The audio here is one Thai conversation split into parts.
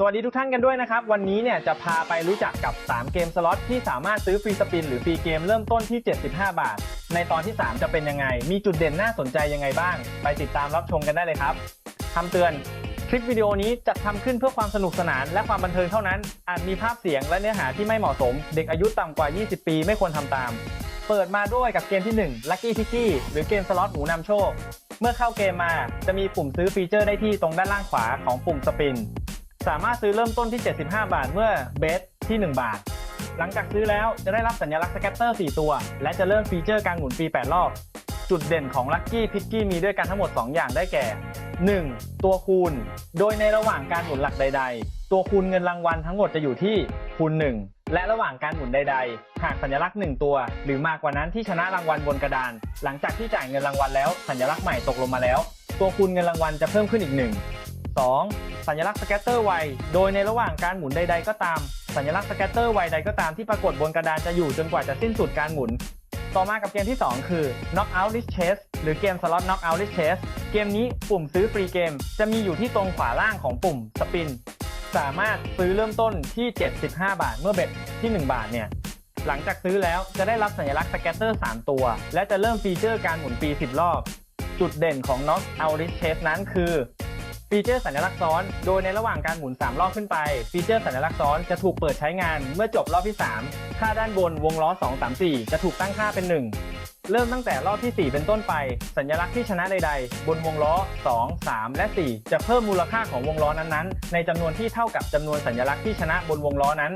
สวัสดีทุกท่านกันด้วยนะครับ วันนี้เนี่ยจะพาไปรู้จักกับ 3 เกมสล็อตที่สามารถซื้อฟรีสปินหรือฟรีเกมเริ่มต้นที่ 75 บาท ในตอนที่ 3 จะเป็นยังไง มีจุดเด่นน่าสนใจยังไงบ้าง ไปติดตามรับชมกันได้เลยครับคำเตือนคลิปวิดีโอนี้จัดทำขึ้นเพื่อความสนุกสนาน และความบันเทิงเท่านั้น อาจมีภาพเสียงและเนื้อหาที่ไม่เหมาะสม เด็กอายุต่ำกว่า 20 ปีไม่ควรทำตาม เปิดมาด้วยกับเกมที่1 Lucky p i k y หรือเกมสล็อตหมูนำโชค เมื่อเข้าเกมมาจะมีปุ่มซื้อฟีเจอร์ได้ที่ตรงด้านล่างขวาของปุ่มสปิน สามารถซื้อเริ่มต้นที่ 75 บาท เมื่อเบสที่ 1 บาท หลังจากซื้อแล้วจะได้รับสัญลักษณ์สแกตเตอร์ 4 ตัว และจะเริ่มฟีเจอร์การหมุนฟรี 8 รอบ จุดเด่นของ Lucky p i c k y มีด้วยกันทั้งหมด 2 อย่างได้แก่ 1. ตัวคูณ โดยในระหว่างการหมุนหลักใด ๆ ตัวคูณเงินรางวัลทั้งหมดจะอยู่ที่คูณ 1 และระหว่างการหมุนใด ๆ หากสัญลักษณ์ 1 ตัว หรือมากกว่านั้นที่ชนะรางวัลบนกระดาน หลังจากที่จ่ายเงินรางวัลแล้ว สัญลักษณ์ใหม่ตกลงมาแล้ว ตัวคูณเงินรางวัลจะเพิ่มขึ้นอีกหนึ่ง 2. สัญลักษณ์สแกตเตอร์ไวโดยในระหว่างการหมุนใด ๆ ก็ตาม สัญลักษณ์สแกตเตอร์ไวใดก็ตามที่ปรากฏบนกระดานจะอยู่จนกว่าจะสิ้นสุดการหมุน ต่อมากับเกมที่ 2 คือ Knockout List Chase หรือเกมสล็อต Knockout List Chase เกมนี้ปุ่มซื้อฟรีเกม จะมีอยู่ที่ตรงขวาล่างของปุ่มสปินสามารถซื้อเริ่มต้นที่ 75 บาทเมื่อเบ็ดที่ 1 บาทเนี่ยหลังจากซื้อแล้วจะได้รับสัญลักษณ์สแกตเตอร์ 3 ตัว และจะเริ่มฟีเจอร์การหมุนฟรี10 รอบ จุดเด่นของ Knockout List Chase นั้นคือ ฟีเจอร์สัญลักษณ์ซ้อน โดยในระหว่างการหมุน 3 รอบขึ้นไป ฟีเจอร์สัญลักษณ์ซ้อนจะถูกเปิดใช้งานเมื่อจบรอบที่ 3 ค่าด้านบนวงล้อ 2 3 4 จะถูกตั้งค่าเป็น 1 เริ่มตั้งแต่รอบที่ 4 เป็นต้นไป สัญลักษณ์ที่ชนะใดๆ บนวงล้อ 2 3 และ 4 จะเพิ่มมูลค่าของวงล้อนั้นๆ ในจำนวนที่เท่ากับจำนวนสัญลักษณ์ที่ชนะบนวงล้อนั้น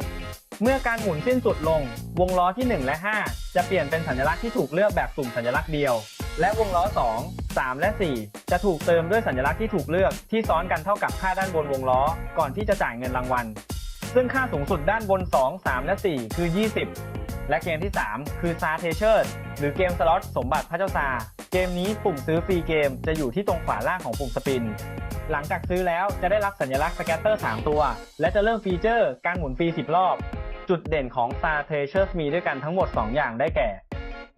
เมื่อการหมุนสิ้นสุดลง วงล้อที่ 1 และ 5 จะเปลี่ยนเป็นสัญลักษณ์ที่ถูกเลือกแบบสุ่มสัญลักษณ์เดียว และวงล้อ 2 3 และ 4 จะถูกเติมด้วยสัญลักษณ์ที่ถูกเลือกที่ซ้อนกันเท่ากับค่าด้านบนวงล้อ ก่อนที่จะจ่ายเงินรางวัล ซึ่งค่าสูงสุดด้านบน 2 3 และ 4 คือ 20 และเกมที่ 3 คือซาเทเชอร์หรือเกมสล็อตสมบัติพระเจ้าซา เกมนี้ปุ่มซื้อฟรีเกมจะอยู่ที่ตรงขวาล่างของปุ่มสปิน หลังจากซื้อแล้วจะได้รับสัญลักษณ์สแกตเตอร์ 3 ตัว และจะเริ่มฟีเจอร์การหมุนฟรี 10 รอบ จุดเด่นของ Star Treasures มีด้วยกันทั้งหมด 2 อย่างได้แก่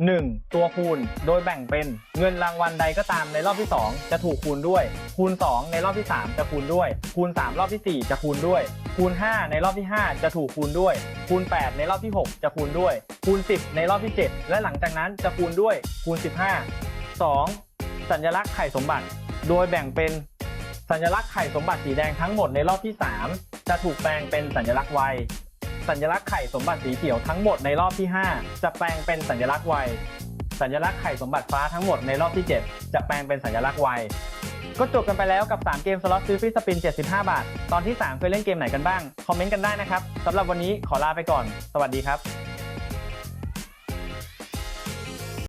1. ตัวคูณ โดยแบ่งเป็นเงินรางวัลใดก็ตามในรอบที่ 2 จะถูกคูณด้วย คูณ 2 ในรอบที่ 3 จะคูณด้วย คูณ 3 รอบที่ 4 จะคูณด้วย คูณ 5 ในรอบที่ 5 จะถูกคูณด้วย คูณ 8 ในรอบที่ 6 จะคูณด้วย คูณ 10 ในรอบที่ 7 และหลังจากนั้นจะคูณด้วย คูณ 15 2. สัญลักษณ์ไข่สมบัติ โดยแบ่งเป็นสัญลักษณ์ไข่สมบัติสีแดงทั้งหมดในรอบที่ 3 จะถูกแปลงเป็นสัญลักษณ์ Y สัญลักษณ์ไข่สมบัติสีเขียวทั้งหมดในรอบที่ 5 จะแปลงเป็นสัญลักษณ์ Y สัญลักษณ์ไข่สมบัติฟ้าทั้งหมดในรอบที่ 7 จะแปลงเป็นสัญลักษณ์ Y ก็จบกันไปแล้วกับ 3 เกมสล็อตซื้อฟรีสปิน 75 บาท ตอนที่ 3 เคยเล่นเกมไหนกันบ้าง คอมเมนต์กันได้นะครับสำหรับวันนี้ขอลาไปก่อน สวัสดีครับ